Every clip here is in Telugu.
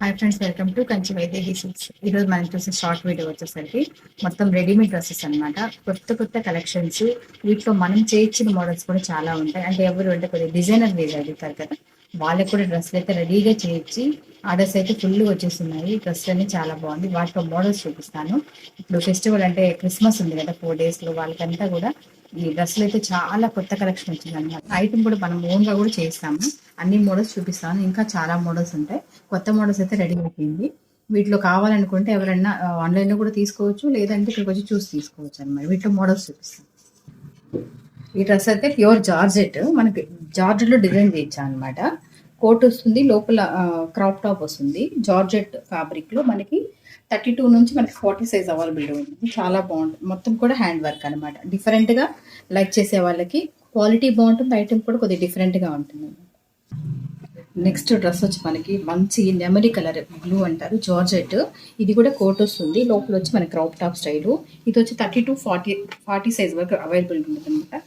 Hi friends welcome to Kanchi Vaidya silks ఈ రోజు మనం చూసిన షార్ట్ వీడియో వచ్చేసరికి మొత్తం రెడీమేడ్ డ్రెస్సెస్ అన్నమాట. కొత్త కొత్త కలెక్షన్స్ వీటిలో మనం చేయించిన మోడల్స్ కూడా చాలా ఉంటాయి. అంటే ఎవరు అంటే కొద్దిగా డిజైనర్ వేజ్ అడుగుతారు కదా వాళ్ళకి కూడా డ్రెస్సులు అయితే రెడీగా చేయించి ఆర్డర్స్ అయితే ఫుల్ వచ్చేస్తున్నాయి. డ్రెస్సులు అన్ని చాలా బాగుంది. వాటిలో మోడల్స్ చూపిస్తాను. ఇప్పుడు ఫెస్టివల్ అంటే క్రిస్మస్ ఉంది కదా ఫోర్ డేస్లో వాళ్ళకంతా కూడా ఈ డ్రెస్సులు అయితే చాలా కొత్త కలెక్షన్ వచ్చింది అనమాట ఐటమ్ కూడా మనం ఓన్గా కూడా చేస్తాము. అన్ని మోడల్స్ చూపిస్తాను. ఇంకా చాలా మోడల్స్ ఉంటాయి. కొత్త మోడల్స్ అయితే రెడీ అయిపోయింది. వీటిలో కావాలనుకుంటే ఎవరైనా ఆన్లైన్లో కూడా తీసుకోవచ్చు. లేదంటే ఇక్కడికి వచ్చి చూసి తీసుకోవచ్చు అనమాట వీటిలో మోడల్స్ చూపిస్తాను. ఈ డ్రెస్ అయితే ప్యూర్ జార్జెట్ మనకి జార్జెట్లో డిజైన్ చేయించా అనమాట కోట్ వస్తుంది లోపల క్రాప్ టాప్ వస్తుంది. జార్జెట్ ఫ్యాబ్రిక్లో మనకి థర్టీ టూ నుంచి మనకి ఫార్టీ సైజ్ అవైలబిలిటీ ఉంటుంది. చాలా బాగుంటుంది. మొత్తం కూడా హ్యాండ్ వర్క్ అనమాట డిఫరెంట్గా లైక్ చేసే వాళ్ళకి క్వాలిటీ బాగుంటుంది ఐటమ్ కూడా కొద్దిగా డిఫరెంట్గా ఉంటుంది. నెక్స్ట్ డ్రెస్ వచ్చి మనకి మంచి నెమరీ కలర్ బ్లూ అంటారు జార్జెట్. ఇది కూడా కోట్ వస్తుంది. లోపల వచ్చి మన క్రాప్ టాప్ స్టైల్. ఇది వచ్చి thirty to forty forty size వరకు అవైలబుల్ ఉంటుంది అనమాట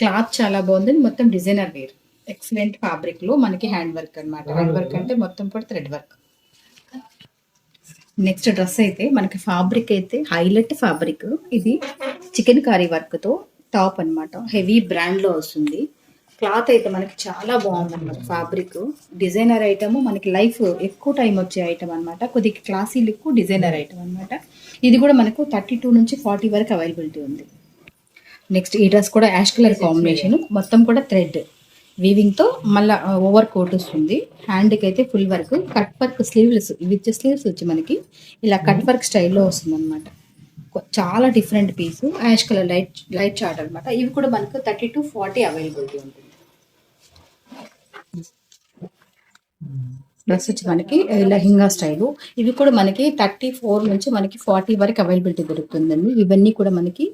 క్లాత్ చాలా బాగుంది. మొత్తం డిజైనర్ వేర్. ఎక్సలెంట్ ఫ్యాబ్రిక్లో మనకి హ్యాండ్ వర్క్ అన్నమాట. హ్యాండ్ వర్క్ అంటే మొత్తం కూడా థ్రెడ్ వర్క్ నెక్స్ట్ డ్రెస్ అయితే మనకి ఫ్యాబ్రిక్ అయితే హైలైట్ ఫ్యాబ్రిక్ ఇది చికెన్ కారీ వర్క్తో టాప్ అన్నమాట. హెవీ బ్రాండ్లో వస్తుంది. క్లాత్ అయితే మనకి చాలా బాగుంది అనమాట ఫ్యాబ్రిక్ డిజైనర్ ఐటమ్ మనకి లైఫ్ ఎక్కువ టైం వచ్చే ఐటమ్ అన్నమాట. కొద్దిగా క్లాసీ లుక్ డిజైనర్ ఐటమ్ అన్నమాట. ఇది కూడా మనకు థర్టీ టూ నుంచి ఫార్టీ వరకు అవైలబిలిటీ ఉంది. నెక్స్ట్ ఈ డ్రెస్ కూడా యాష్ కలర్ కాంబినేషన్ మొత్తం కూడా థ్రెడ్ వీవింగ్తో మళ్ళా ఓవర్ కోట్ వస్తుంది. హ్యాండ్కి అయితే full work cut work sleeveless with sleeves వచ్చి మనకి ఇలా కట్ వర్క్ స్టైల్లో వస్తుంది అనమాట చాలా different piece ash colour light light chart అనమాట. ఇవి కూడా మనకు థర్టీ టు ఫార్టీ అవైలబిలిటీ ఉంటుంది. డ్రెస్ వచ్చి మనకి లెహింగా స్టైలు. ఇవి కూడా మనకి థర్టీ ఫోర్ నుంచి మనకి ఫార్టీ వరకు అవైలబిలిటీ దొరుకుతుందండి. ఇవన్నీ కూడా మనకి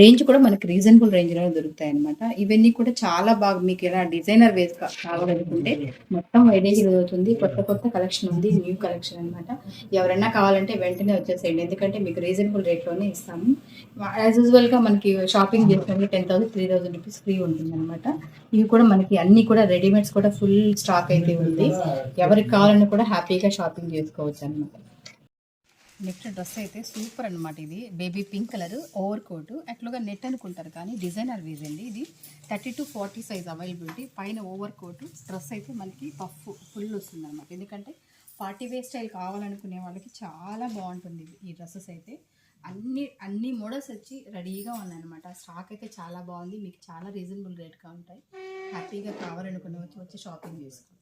రేంజ్ కూడా మనకి రీజనబుల్ రేంజ్లో దొరుకుతాయి అనమాట ఇవన్నీ కూడా చాలా బాగా మీకు ఎలా డిజైనర్ వేస్ కావాలనుకుంటే మొత్తం వైదేహి దొరుకుతుంది కొత్త కొత్త కలెక్షన్ ఉంది న్యూ కలెక్షన్ అన్నమాట. ఎవరైనా కావాలంటే వెంటనే వచ్చేసేయండి. ఎందుకంటే మీకు రీజనబుల్ రేట్లోనే ఇస్తాము. యాజ్ యూజువల్గా మనకి షాపింగ్ చేసినప్పుడు ten thousand three thousand rupees free ఉంటుంది అనమాట ఇవి కూడా మనకి అన్ని కూడా రెడీమేడ్స్ కూడా ఫుల్ స్టాక్ అయితే ఉంది. ఎవరికి కావాలని కూడా హ్యాపీగా షాపింగ్ చేసుకోవచ్చు అనమాట నెక్స్ట్ డ్రెస్ అయితే సూపర్ అన్నమాట ఇది. Baby pink colour over coat అట్లుగా net అనుకుంటారు కానీ డిజైనర్ వీజ్ అండి ఇది. Thirty to forty size availability. పైన ఓవర్ కోట్ డ్రెస్ అయితే మనకి పఫ్ ఫుల్ వస్తుంది అనమాట ఎందుకంటే పార్టీ వేర్ స్టైల్ కావాలనుకునే వాళ్ళకి చాలా బాగుంటుంది ఇది- ఈ డ్రెస్సెస్ అయితే. అన్ని అన్ని మోడల్స్ వచ్చి రెడీగా ఉన్నాయన్నమాట. స్టాక్ అయితే చాలా బాగుంది. మీకు చాలా రీజనబుల్ రేట్గా ఉంటాయి. హ్యాపీగా కావాలనుకునే వచ్చి వచ్చి షాపింగ్ చేసుకోవచ్చు.